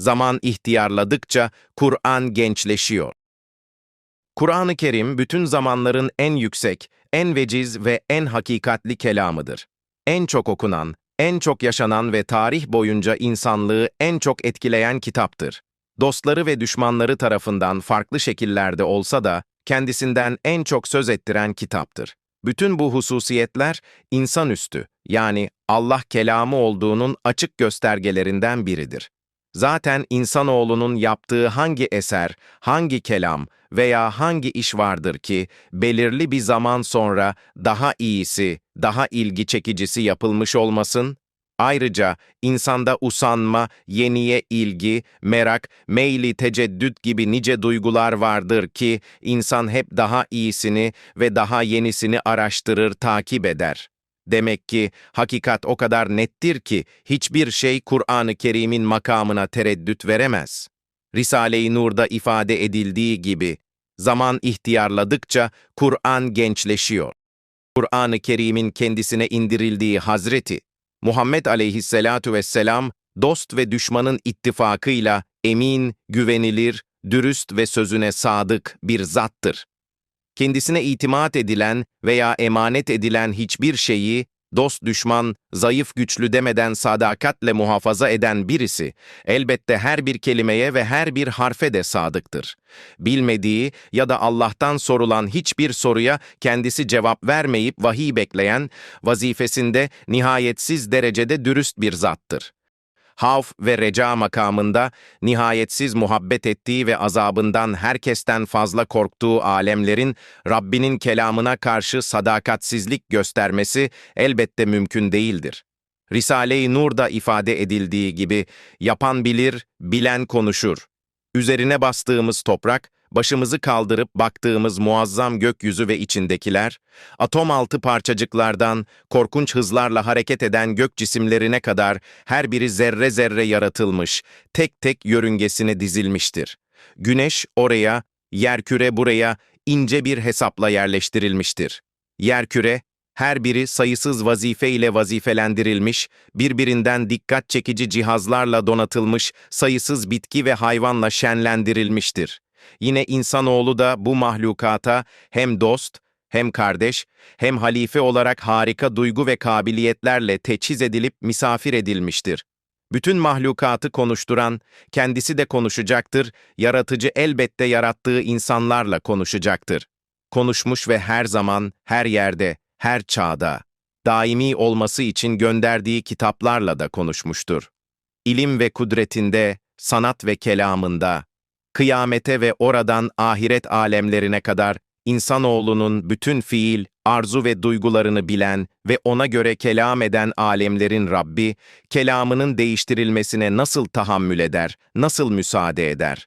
Zaman ihtiyarladıkça Kur'an gençleşiyor. Kur'an-ı Kerim bütün zamanların en yüksek, en veciz ve en hakikatli kelamıdır. En çok okunan, en çok yaşanan ve tarih boyunca insanlığı en çok etkileyen kitaptır. Dostları ve düşmanları tarafından farklı şekillerde olsa da kendisinden en çok söz ettiren kitaptır. Bütün bu hususiyetler insanüstü, yani Allah kelamı olduğunun açık göstergelerinden biridir. Zaten insanoğlunun yaptığı hangi eser, hangi kelam veya hangi iş vardır ki belirli bir zaman sonra daha iyisi, daha ilgi çekicisi yapılmış olmasın? Ayrıca insanda usanma, yeniye ilgi, merak, meyli teceddüt gibi nice duygular vardır ki insan hep daha iyisini ve daha yenisini araştırır, takip eder. Demek ki hakikat o kadar nettir ki hiçbir şey Kur'an-ı Kerim'in makamına tereddüt veremez. Risale-i Nur'da ifade edildiği gibi zaman ihtiyarladıkça Kur'an gençleşiyor. Kur'an-ı Kerim'in kendisine indirildiği Hazreti Muhammed aleyhisselatu vesselam dost ve düşmanın ittifakıyla emin, güvenilir, dürüst ve sözüne sadık bir zattır kendisine itimat edilen veya emanet edilen hiçbir şeyi, dost düşman, zayıf güçlü demeden sadakatle muhafaza eden birisi, elbette her bir kelimeye ve her bir harfe de sadıktır. Bilmediği ya da Allah'tan sorulan hiçbir soruya kendisi cevap vermeyip vahiy bekleyen, vazifesinde nihayetsiz derecede dürüst bir zattır havf ve reca makamında nihayetsiz muhabbet ettiği ve azabından herkesten fazla korktuğu alemlerin Rabbinin kelamına karşı sadakatsizlik göstermesi elbette mümkün değildir. Risale-i Nur'da ifade edildiği gibi yapan bilir, bilen konuşur. Üzerine bastığımız toprak, başımızı kaldırıp baktığımız muazzam gökyüzü ve içindekiler, atom altı parçacıklardan korkunç hızlarla hareket eden gök cisimlerine kadar her biri zerre zerre yaratılmış, tek tek yörüngesine dizilmiştir. Güneş oraya, yerküre buraya ince bir hesapla yerleştirilmiştir. Yerküre, her biri sayısız vazife ile vazifelendirilmiş, birbirinden dikkat çekici cihazlarla donatılmış, sayısız bitki ve hayvanla şenlendirilmiştir. Yine insanoğlu da bu mahlukata hem dost, hem kardeş, hem halife olarak harika duygu ve kabiliyetlerle teçhiz edilip misafir edilmiştir. Bütün mahlukatı konuşturan, kendisi de konuşacaktır, yaratıcı elbette yarattığı insanlarla konuşacaktır. Konuşmuş ve her zaman, her yerde, her çağda, daimi olması için gönderdiği kitaplarla da konuşmuştur. İlim ve kudretinde, sanat ve kelamında, kıyamete ve oradan ahiret alemlerine kadar insanoğlunun bütün fiil, arzu ve duygularını bilen ve ona göre kelam eden alemlerin Rabbi, kelamının değiştirilmesine nasıl tahammül eder, nasıl müsaade eder?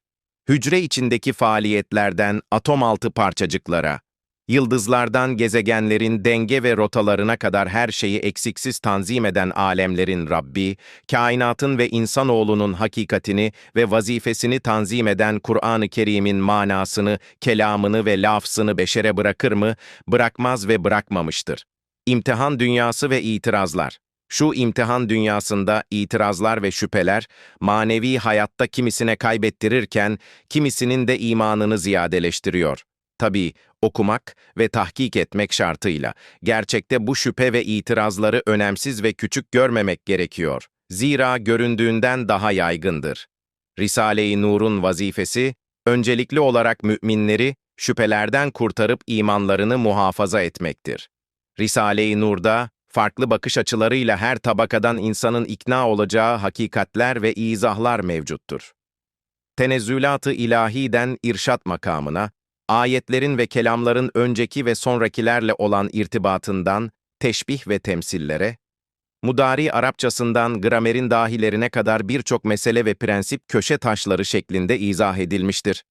Hücre içindeki faaliyetlerden atom altı parçacıklara, Yıldızlardan gezegenlerin denge ve rotalarına kadar her şeyi eksiksiz tanzim eden alemlerin Rabbi, kainatın ve insanoğlunun hakikatini ve vazifesini tanzim eden Kur'an-ı Kerim'in manasını, kelamını ve lafzını beşere bırakır mı? Bırakmaz ve bırakmamıştır. İmtihan dünyası ve itirazlar şu imtihan dünyasında itirazlar ve şüpheler, manevi hayatta kimisine kaybettirirken, kimisinin de imanını ziyadeleştiriyor. Tabii okumak ve tahkik etmek şartıyla. Gerçekte bu şüphe ve itirazları önemsiz ve küçük görmemek gerekiyor. Zira göründüğünden daha yaygındır. Risale-i Nur'un vazifesi, öncelikli olarak müminleri şüphelerden kurtarıp imanlarını muhafaza etmektir. Risale-i Nur'da, farklı bakış açılarıyla her tabakadan insanın ikna olacağı hakikatler ve izahlar mevcuttur. Tenezzülat-ı ilahiden irşat makamına, ayetlerin ve kelamların önceki ve sonrakilerle olan irtibatından, teşbih ve temsillere, Mudari Arapçasından gramerin dahilerine kadar birçok mesele ve prensip köşe taşları şeklinde izah edilmiştir.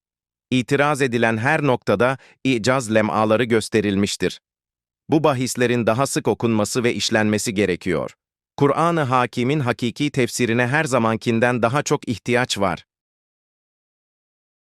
İtiraz edilen her noktada icaz lemaları gösterilmiştir. Bu bahislerin daha sık okunması ve işlenmesi gerekiyor. Kur'an-ı Hakim'in hakiki tefsirine her zamankinden daha çok ihtiyaç var.